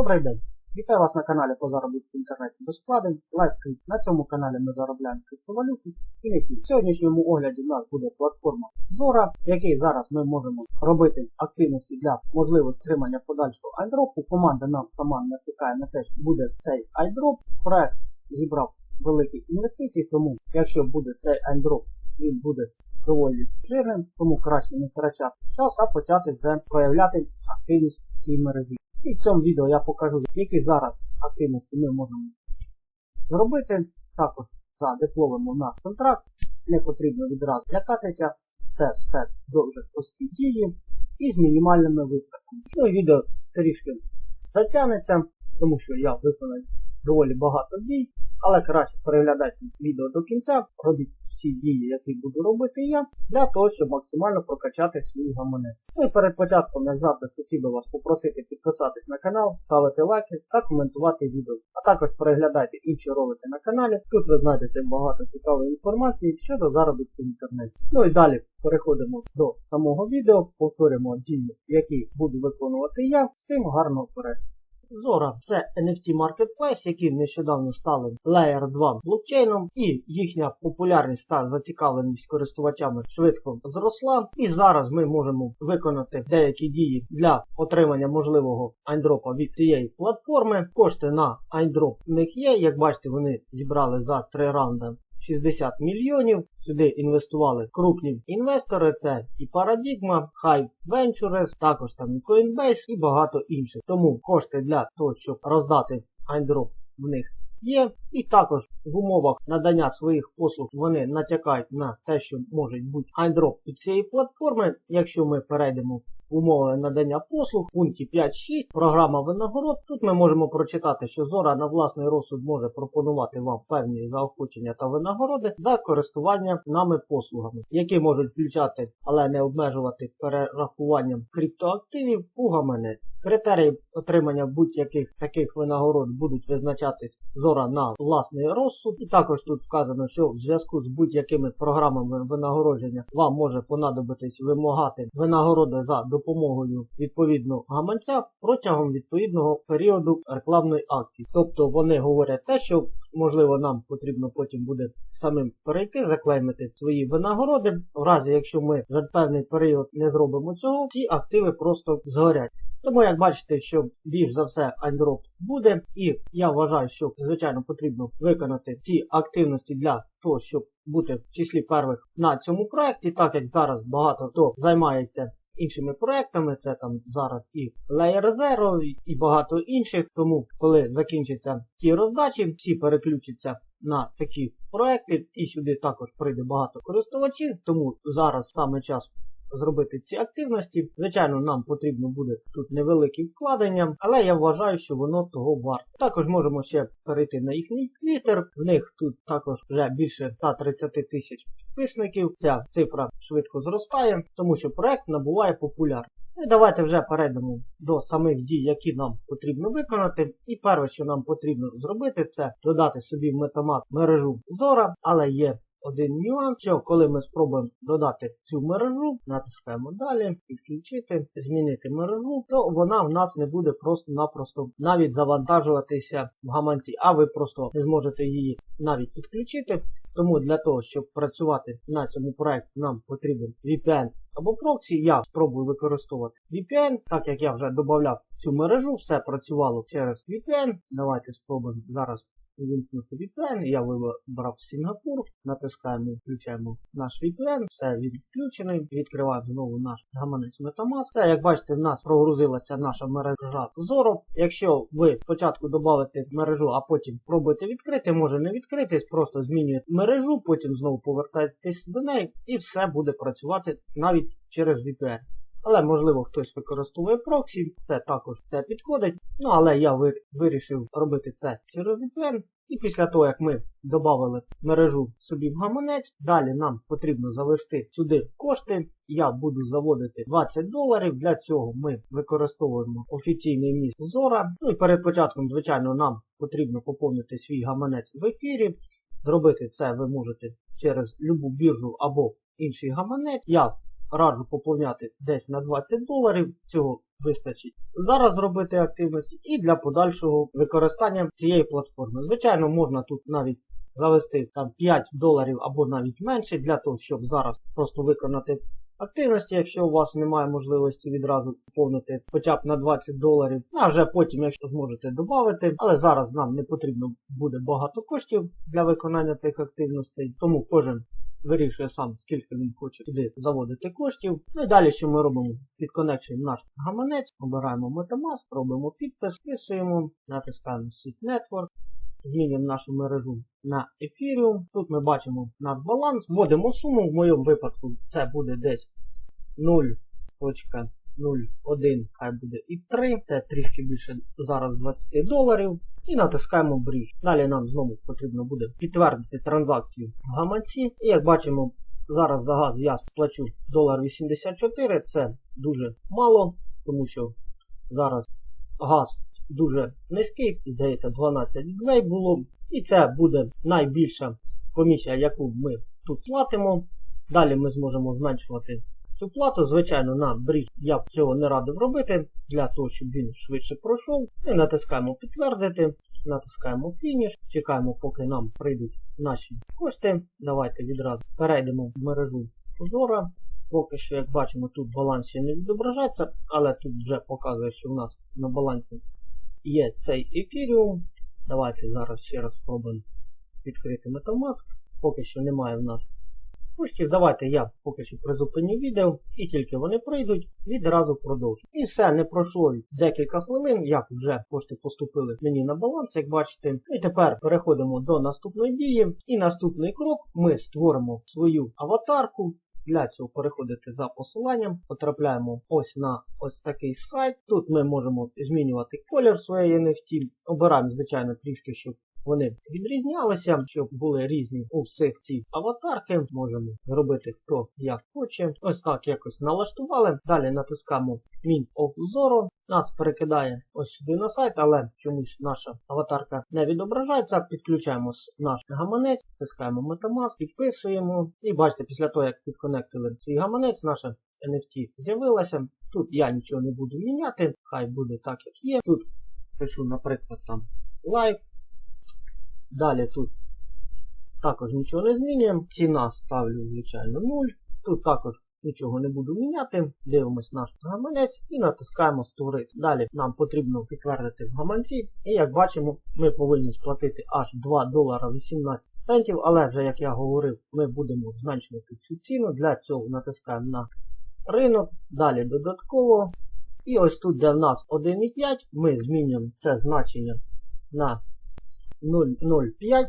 Добрий день! Вітаю вас на каналі по заробітку в інтернеті без вкладень. LiveCrypt. На цьому каналі ми заробляємо криптовалюту і не тільки. В сьогоднішньому огляді в нас буде платформа Zora, в якій зараз ми можемо робити активності для можливості отримання подальшого айдропу. Команда нам сама натякає на те, що буде цей айдроп. Проект зібрав великі інвестиції, тому якщо буде цей айдроп, він буде доволі жирним, тому краще не втрачати час, а почати вже проявляти активність в цій мережі. І в цьому відео я покажу, які зараз активності ми можемо зробити. Також задепловимо наш контракт. Не потрібно відразу лякатися. Це все дуже прості дії і з мінімальними витратами. Ну і відео трішки затягнеться, тому що я виконаю доволі багато дій. Але краще переглядайте відео до кінця, робіть всі дії, які буду робити я, для того, щоб максимально прокачати свій гаманець. Ну і перед початком я завжди хотів би вас попросити підписатись на канал, ставити лайки та коментувати відео. А також переглядайте інші ролики на каналі. Тут ви знайдете багато цікавої інформації щодо заробітку в інтернеті. Ну і далі переходимо до самого відео, повторюємо дії, які буду виконувати я. Всім гарного перегляду! Zora це NFT Marketplace, які нещодавно стали Layer 2 блокчейном, і їхня популярність та зацікавленість користувачами швидко зросла. І зараз ми можемо виконати деякі дії для отримання можливого айндропа від цієї платформи. Кошти на айндроп в них є. Як бачите, вони зібрали за три раунди 60 мільйонів. Сюди інвестували крупні інвестори, це і Paradigma, Hive Ventures, також там і Coinbase і багато інших. Тому кошти для того, щоб роздати айндроп в них є. І також в умовах надання своїх послуг вони натякають на те, що може бути айндроп від цієї платформи. Якщо ми перейдемо умови надання послуг, пункті 5.6, програма винагород. Тут ми можемо прочитати, що Зора на власний розсуд може пропонувати вам певні заохочення та винагороди за користування нами послугами, які можуть включати, але не обмежувати перерахуванням криптоактивів у гаманець. Критерії отримання будь-яких таких винагород будуть визначатись зора на власний розсуд. І також тут вказано, що в зв'язку з будь-якими програмами винагородження вам може понадобитись вимагати винагороди за допомогою відповідного гаманця протягом відповідного періоду рекламної акції. Тобто вони говорять те, що можливо нам потрібно потім буде самим перейти, заклеймити свої винагороди. В разі, якщо ми за певний період не зробимо цього, ці активи просто згорять. Тому, як бачите, що більш за все айндроп буде, і я вважаю, що звичайно потрібно виконати ці активності для того, щоб бути в числі первих на цьому проєкті, так як зараз багато хто займається іншими проектами, це там зараз і Layer Zero, і багато інших. Тому, коли закінчаться ті роздачі, всі переключаться на такі проекти, і сюди також прийде багато користувачів. Тому зараз саме час зробити ці активності. Звичайно, нам потрібно буде тут невеликі вкладення, але я вважаю, що воно того варто. Також можемо ще перейти на їхній твіттер. В них тут також вже більше 130 тисяч підписників. Ця цифра швидко зростає, тому що проект набуває популярність. І давайте вже перейдемо до самих дій, які нам потрібно виконати. І перше, що нам потрібно зробити, це додати собі в Metamask мережу Zora, але є один нюанс, що коли ми спробуємо додати цю мережу, натискаємо далі, підключити, змінити мережу, то вона в нас не буде просто-напросто навіть завантажуватися в гаманці, а ви просто не зможете її навіть підключити. Тому для того, щоб працювати на цьому проєкті, нам потрібен VPN або проксі. Я спробую використовувати VPN, так як я вже додав цю мережу, все працювало через VPN. Давайте спробуємо зараз увімкнути VPN. Я вибрав Сінгапур, натискаємо, включаємо наш VPN, все він включений. Відкриваємо знову наш гаманець Metamask. Як бачите, в нас прогрузилася наша мережа Zoro. Якщо ви спочатку додавите мережу, а потім пробуєте відкрити, може не відкритись, просто змінюєте мережу, потім знову повертаєтесь до неї і все буде працювати навіть через VPN. Але, можливо, хтось використовує проксі, це також все підходить. Ну, але я вирішив робити це через VPN. І після того, як ми додали мережу собі в гаманець, далі нам потрібно завести сюди кошти. Я буду заводити 20 доларів. Для цього ми використовуємо офіційний міст Zora. Ну і перед початком, звичайно, нам потрібно поповнити свій гаманець в ефірі. Зробити це ви можете через любу біржу або інший гаманець. Я раджу поповняти десь на 20 доларів. Цього вистачить зараз зробити активності і для подальшого використання цієї платформи. Звичайно, можна тут навіть завести там 5 доларів або навіть менше для того, щоб зараз просто виконати активності, якщо у вас немає можливості відразу поповнити хоча б на 20 доларів. Ну, А вже потім, якщо зможете додати. Але зараз нам не потрібно буде багато коштів для виконання цих активностей, тому кожен. Вирішує сам, скільки він хоче туди заводити коштів. Ну і далі, що ми робимо? Підконекшуємо наш гаманець, обираємо Metamask, робимо підпис, вписуємо, натискаємо Seed Network, змінюємо нашу мережу на Ethereum. Тут ми бачимо наш баланс, вводимо суму, в моєму випадку це буде десь 0.01, хай буде і 3, це трішки більше зараз 20 доларів. І натискаємо бріж. Далі нам знову потрібно буде підтвердити транзакцію в гаманці. І як бачимо, зараз за газ я сплачу 1,84 Це дуже мало, тому що зараз газ дуже низький, здається, 12 гвей було. І це буде найбільша комісія, яку ми тут платимо. Далі ми зможемо зменшувати цю плату. Звичайно, на бріж я б цього не радив робити, для того, щоб він швидше пройшов. І натискаємо підтвердити, натискаємо фініш, чекаємо, поки нам прийдуть наші кошти. Давайте відразу перейдемо в мережу Озора. Поки що, як бачимо, тут баланс ще не відображається, але тут вже показує, що в нас на балансі є цей ефіріум. Давайте зараз ще раз спробуємо відкрити Metamask. Поки що немає в нас коштів. Давайте я поки що призупиню відео, і тільки вони прийдуть, відразу продовжу. І все, не пройшло декілька хвилин, як вже кошти поступили мені на баланс, як бачите. І тепер переходимо до наступної дії. І наступний крок ми створимо свою аватарку. Для цього переходити за посиланням, потрапляємо ось на ось такий сайт. Тут ми можемо змінювати колір своєї NFT. Обираємо, звичайно, трішки, щоб вони відрізнялися, щоб були різні у всіх ці аватарки. Можемо зробити хто як хоче. Ось так якось налаштували. Далі натискаємо Min of Zoro. Нас перекидає ось сюди на сайт, але чомусь наша аватарка не відображається. Підключаємо наш гаманець, тискаємо Metamask, підписуємо. І бачите, після того, як підконектили свій гаманець, наша NFT з'явилася. Тут я нічого не буду міняти, хай буде так, як є. Тут пишу, наприклад, там Live. Далі тут також нічого не змінюємо. Ціна ставлю, звичайно, 0. Тут також нічого не буду міняти. Дивимось наш гаманець і натискаємо Створити. Далі нам потрібно підтвердити в гаманці. І як бачимо, ми повинні сплатити аж 2 долара 18 центів. Але вже, як я говорив, ми будемо зменшувати цю ціну. Для цього натискаємо на ринок. Далі додатково. І ось тут, де в нас 1,5, ми змінюємо це значення на 0,05,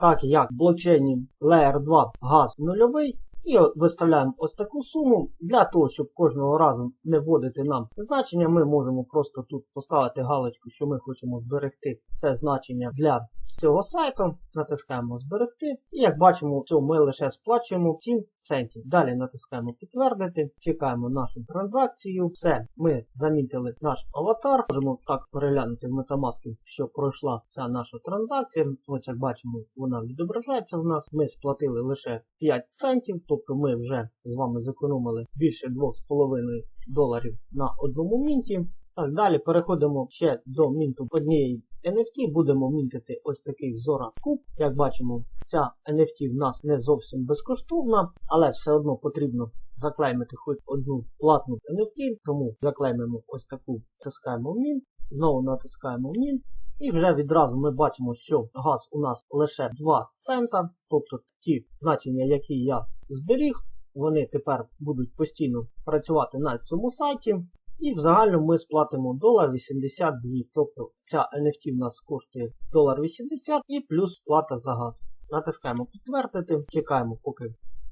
так як в блокчейні Layer 2 газ нульовий. І виставляємо ось таку суму. Для того, щоб кожного разу не вводити нам це значення, ми можемо просто тут поставити галочку, що ми хочемо зберегти це значення для цього сайту. Натискаємо зберегти. І як бачимо, що ми лише сплачуємо 7 центів. Далі натискаємо підтвердити, чекаємо нашу транзакцію. Все, ми замітили наш аватар. Можемо так переглянути в Metamask, що пройшла ця наша транзакція. Ось як бачимо, вона відображається в нас. Ми сплатили лише 5 центів, тобто ми вже з вами зекономили більше 2,5 доларів на одному мінті. Так, далі переходимо ще до мінту однієї NFT, будемо мінтити ось такий Zora Куб. Як бачимо, ця NFT в нас не зовсім безкоштовна, але все одно потрібно заклеймити хоч одну платну NFT, тому заклеймимо ось таку, натискаємо Mint, знову натискаємо Mint. І вже відразу ми бачимо, що газ у нас лише 2 цента, тобто ті значення, які я зберіг, вони тепер будуть постійно працювати на цьому сайті. І в загальному ми сплатимо 1,82 Тобто ця NFT в нас коштує 1,80 і плюс плата за газ. Натискаємо підтвердити, чекаємо, поки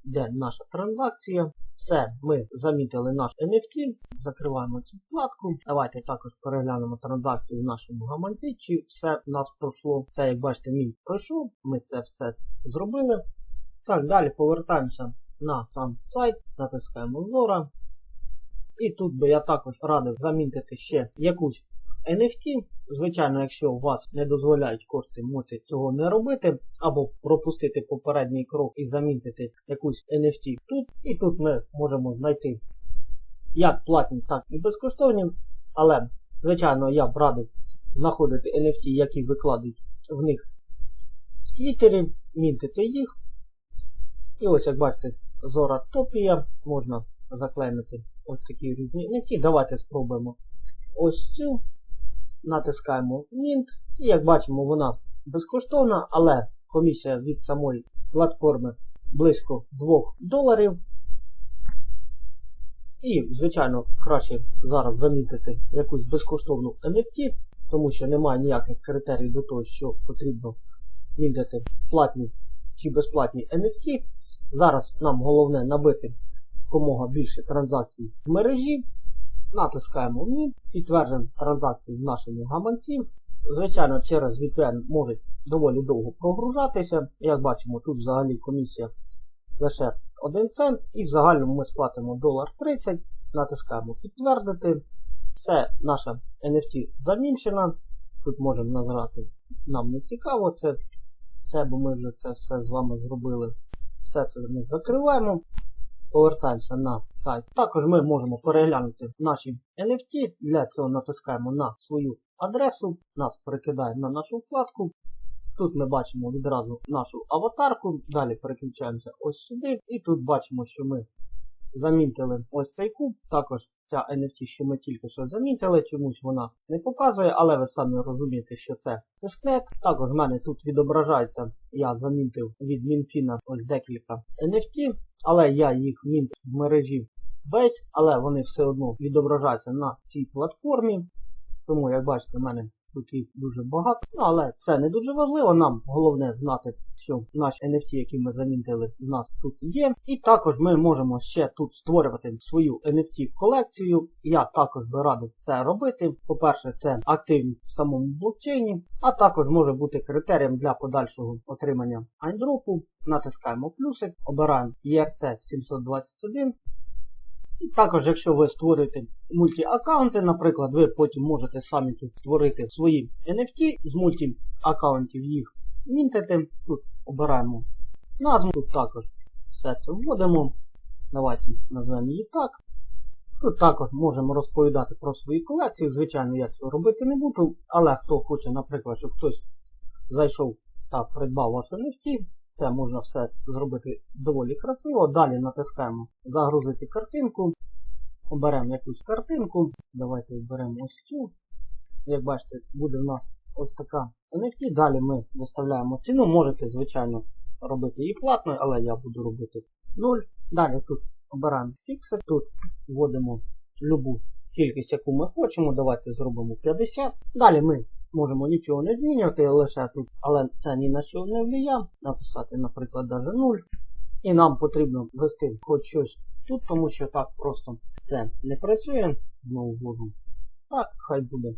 йде наша транзакція. Все, ми замітили наш NFT, закриваємо цю вкладку. Давайте також переглянемо транзакцію в нашому гаманці, чи все в нас пройшло. Це, як бачите, мій пройшов. Ми це все зробили. Так, далі повертаємося на сам сайт, натискаємо Zora. І тут би я також радив замінити ще якусь NFT. Звичайно, якщо у вас не дозволяють кошти, можете цього не робити, або пропустити попередній крок і замінити якусь NFT тут. І тут ми можемо знайти як платні, так і безкоштовні Але, звичайно, я б радив знаходити NFT, які викладуть в них в Твіттері, мінтити їх. І ось, як бачите, Zora Topia можна заклеймити ось такі різні NFT. Давайте спробуємо ось цю. Натискаємо Mint. І як бачимо, вона безкоштовна, але комісія від самої платформи близько 2 доларів. І, звичайно, краще зараз замітити якусь безкоштовну NFT, тому що немає ніяких критерій до того, що потрібно мінтити платні чи безплатні NFT. Зараз нам головне набити якомога більше транзакцій в мережі. Натискаємо Mint, підтверджуємо транзакції в нашому гаманці. Звичайно, через VPN можуть доволі довго прогружатися. Як бачимо, тут взагалі комісія лише 1 цент. І в загальному ми сплатимо 1,30$, натискаємо підтвердити. Все, наша NFT замінчена. Тут можемо назирати. Нам не цікаво це все, бо ми вже це все з вами зробили. Все це ми закриваємо. Повертаємося на сайт. Також ми можемо переглянути наші NFT. Для цього натискаємо на свою адресу, нас перекидає на нашу вкладку. Тут ми бачимо відразу нашу аватарку. Далі переключаємося ось сюди. І тут бачимо, що ми замінтили ось цей куб. Також ця NFT, що ми тільки що замінтили, чомусь вона не показує, але ви самі розумієте, що це тестнет. Також в мене тут відображається, я замінтив від Мінфіна ось декілька NFT, але я їх мінтив в мережі весь, але вони все одно відображаються на цій платформі. Тому, як бачите, в мене тут їх дуже багато. Але це не дуже важливо. Нам головне знати, що наші NFT, які ми замінтили, в нас тут є. І також ми можемо ще тут створювати свою NFT колекцію. Я також би радив це робити. По-перше, це активність в самому блокчейні, а також може бути критерієм для подальшого отримання айндропу. Натискаємо плюсик, обираємо ERC 721. Також, якщо ви створюєте мульті-аккаунти, наприклад, ви потім можете самі тут створити свої NFT з мульті-аккаунтів їх мінтити. Тут обираємо назву, тут також все це вводимо. Давайте назвемо її так. Тут також можемо розповідати про свої колекції. Звичайно, я цього робити не буду, але хто хоче, наприклад, щоб хтось зайшов та придбав вашу NFT, це можна все зробити доволі красиво. Далі натискаємо загрузити картинку. Оберемо якусь картинку. Давайте оберемо ось цю. Як бачите, буде в нас ось така NFT. Далі ми виставляємо ціну. Можете, звичайно, робити її платною, але я буду робити 0. Далі тут обираємо фікси. Тут вводимо любу кількість, яку ми хочемо. Давайте зробимо 50. Далі ми можемо нічого не змінювати лише тут, але це ні на що не впливає. Написати, наприклад, даже 0. І нам потрібно ввести хоч щось тут, тому що так просто це не працює. Знову ввожу. Так, хай буде.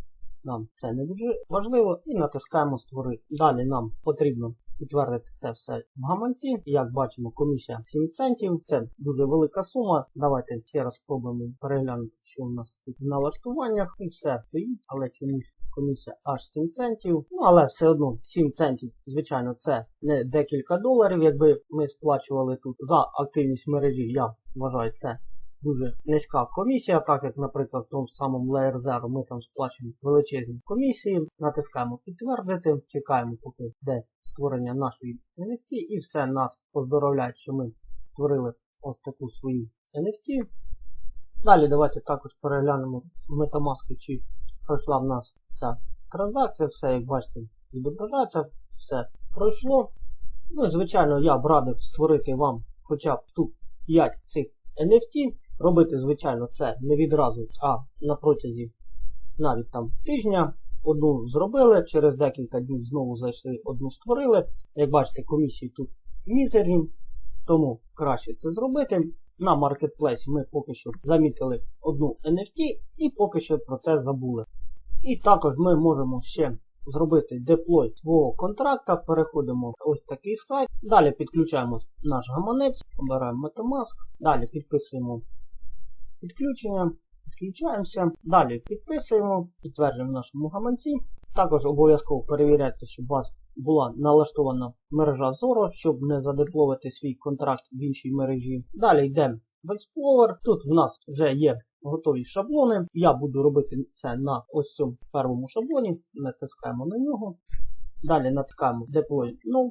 Нам це не дуже важливо. І натискаємо створити. Далі нам потрібно підтвердити це все в гаманці. Як бачимо, комісія 7 центів. Це дуже велика сума. Давайте ще раз спробуємо переглянути, що у нас тут в налаштуваннях. І все стоїть, але чомусь комісія аж 7 центів. Ну, але все одно 7 центів, звичайно, це не декілька доларів, якби ми сплачували тут за активність мережі. Я вважаю це. Дуже низька комісія, так як, наприклад, в тому самому Layer Zero ми там сплачуємо величезні комісії, натискаємо підтвердити, чекаємо, поки йде створення нашої NFT, і все нас поздоровляють, що ми створили ось таку свою NFT. Далі давайте також переглянемо Metamask, чи пройшла в нас ця транзакція, все, як бачите, відображається, все пройшло. Ну звичайно, я б радив створити вам хоча б тут 5 цих NFT. Робити, звичайно, це не відразу, а на протязі навіть там тижня. Одну зробили, через декілька днів знову зайшли, одну створили. Як бачите, комісії тут мізерні, тому краще це зробити. На маркетплейсі ми поки що замітили одну NFT і поки що про це забули. І також ми можемо ще зробити деплой свого контракта. Переходимо в ось такий сайт. Далі підключаємо наш гаманець, обираємо Metamask, далі підписуємо підключення, підключаємося, далі підписуємо, підтверджуємо в нашому гаманці. Також обов'язково перевіряйте, щоб у вас була налаштована мережа Zoro, щоб не задепловити свій контракт в іншій мережі. Далі йде в Explorer. Тут в нас вже є готові шаблони. Я буду робити це на ось цьому першому шаблоні. Натискаємо на нього. Далі натискаємо Deploy No.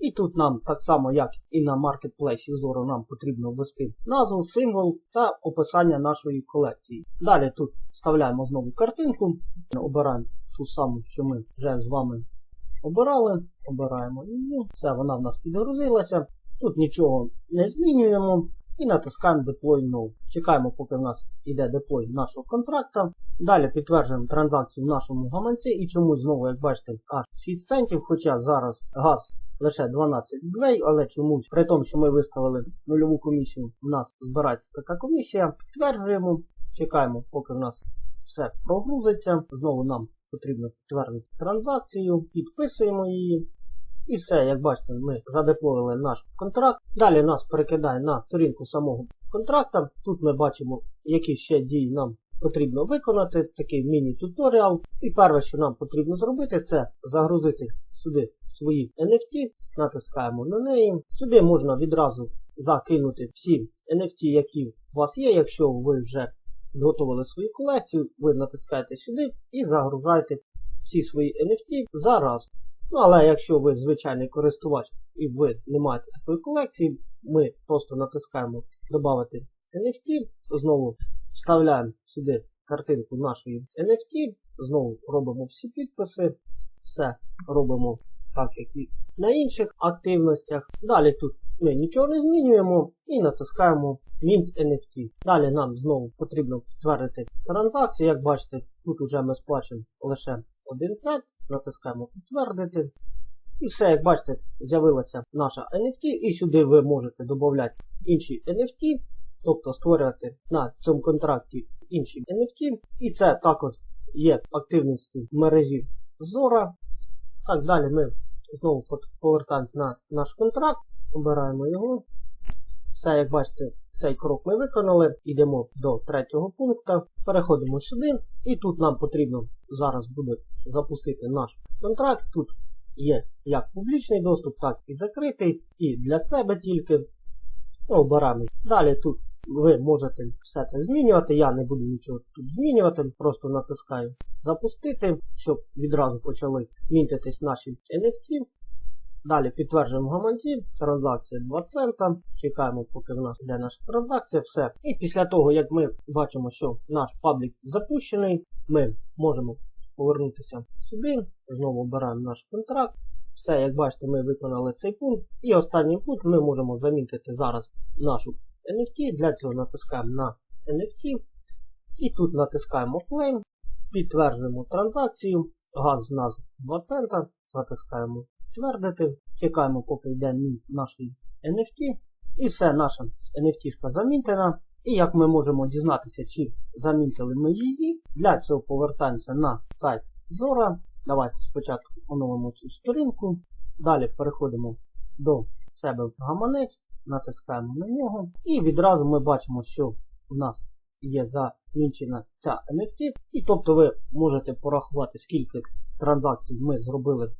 І тут нам так само, як і на Marketplace Зору, нам потрібно ввести назву, символ та описання нашої колекції. Далі тут вставляємо знову картинку, обираємо ту саму, що ми вже з вами обирали. Обираємо її. Все, вона в нас підгрузилася. Тут нічого не змінюємо. І натискаємо Deploy No. Чекаємо, поки в нас йде деплой нашого контракта. Далі підтверджуємо транзакцію в нашому гаманці і чомусь знову, як бачите, аж 6 центів, хоча зараз газ лише 12 гвей, але чомусь, при тому, що ми виставили нульову комісію, у нас збирається така комісія. Підтверджуємо, чекаємо, поки в нас все прогрузиться. Знову нам потрібно підтвердити транзакцію, підписуємо її. І все, як бачите, ми задеплоїли наш контракт. Далі нас перекидає на сторінку самого контракта. Тут ми бачимо, які ще дії нам потрібно виконати, такий міні-туторіал. І перше, що нам потрібно зробити, це загрузити сюди свої NFT, натискаємо на неї. Сюди можна відразу закинути всі NFT, які у вас є, якщо ви вже підготували свою колекцію, ви натискаєте сюди і загружаєте всі свої NFT зараз. Ну, але якщо ви звичайний користувач і ви не маєте такої колекції, ми просто натискаємо Добавити NFT, знову вставляємо сюди картинку нашої NFT, знову робимо всі підписи, все робимо так, як і на інших активностях. Далі тут ми нічого не змінюємо і натискаємо Mint NFT. Далі нам знову потрібно підтвердити транзакцію. Як бачите, тут вже ми сплачуємо лише один цент, натискаємо підтвердити. І все, як бачите, з'явилася наша NFT, і сюди ви можете додати інші NFT, тобто створювати на цьому контракті інші NFT. І це також є активністю в мережі Zora. Так, далі ми знову повертаємося на наш контракт, обираємо його. Все, як бачите, цей крок ми виконали. Йдемо до третього пункту. Переходимо сюди. І тут нам потрібно зараз буде запустити наш контракт. Тут є як публічний доступ, так і закритий. І для себе тільки. Обираємо. Далі тут ви можете все це змінювати. Я не буду нічого тут змінювати, просто натискаю запустити, щоб відразу почали мінтитись наші NFT. Далі підтверджуємо гаманці, транзакція 2 цента. Чекаємо, поки в нас йде наша транзакція, все. І після того, як ми бачимо, що наш паблік запущений, ми можемо повернутися сюди. Знову обираємо наш контракт. Все, як бачите, ми виконали цей пункт. І останній пункт ми можемо замітити зараз нашу NFT. Для цього натискаємо на NFT. І тут натискаємо Claim, підтверджуємо транзакцію. Газ в нас 2 цента. Натискаємо підтвердити. Чекаємо, поки йде нашої NFT. І все, наша NFT замінтена. І як ми можемо дізнатися, чи замінтили ми її, для цього повертаємося на сайт Zora. Давайте спочатку оновимо цю сторінку. Далі переходимо до себе в гаманець, натискаємо на нього. І відразу ми бачимо, що в нас є замінчена ця NFT. І тобто ви можете порахувати, скільки транзакцій ми зробили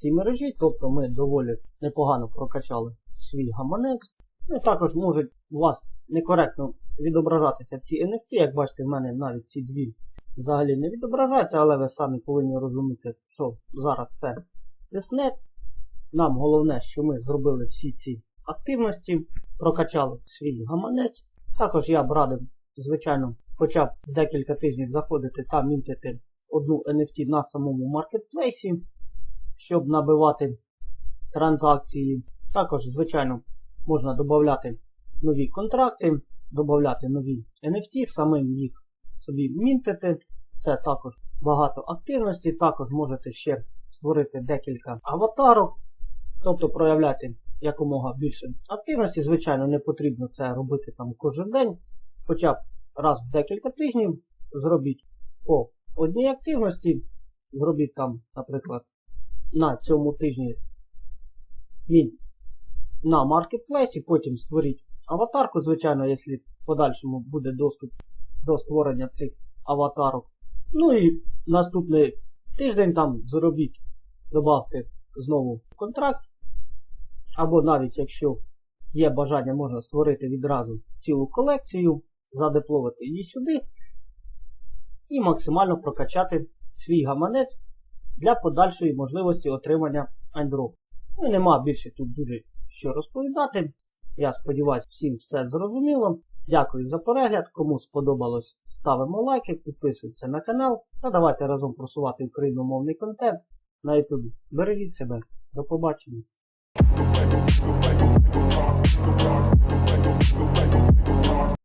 цій мережі. Тобто ми доволі непогано прокачали свій гаманець. Ну, також можуть у вас некоректно відображатися ці NFT. Як бачите, в мене навіть ці дві взагалі не відображаються, але ви самі повинні розуміти, що зараз це тиснет. Нам головне, що ми зробили всі ці активності, прокачали свій гаманець. Також я б радив, звичайно, хоча б декілька тижнів заходити та мінтити одну NFT на самому маркетплейсі, щоб набивати транзакції. Також, звичайно, можна додати нові контракти, додати нові NFT, самим їх собі мінтити. Це також багато активності. Також можете ще створити декілька аватарок, тобто проявляти якомога більше активності. Звичайно, не потрібно це робити там кожен день. Хоча б раз в декілька тижнів зробіть по одній активності. Зробіть там, наприклад, на цьому тижні мін на маркетплейсі, потім створіть аватарку, звичайно, якщо в подальшому буде доступ до створення цих аватарок. Ну і наступний тиждень там зробіть, додавте знову контракт. Або навіть якщо є бажання, можна створити відразу цілу колекцію, задепловити її сюди і максимально прокачати свій гаманець для подальшої можливості отримання андроп. Ну нема більше тут дуже що розповідати. Я сподіваюся, всім все зрозуміло. Дякую за перегляд. Кому сподобалось, ставимо лайки, підписуйтесь на канал та давайте разом просувати україномовний контент на YouTube. Бережіть себе. До побачення.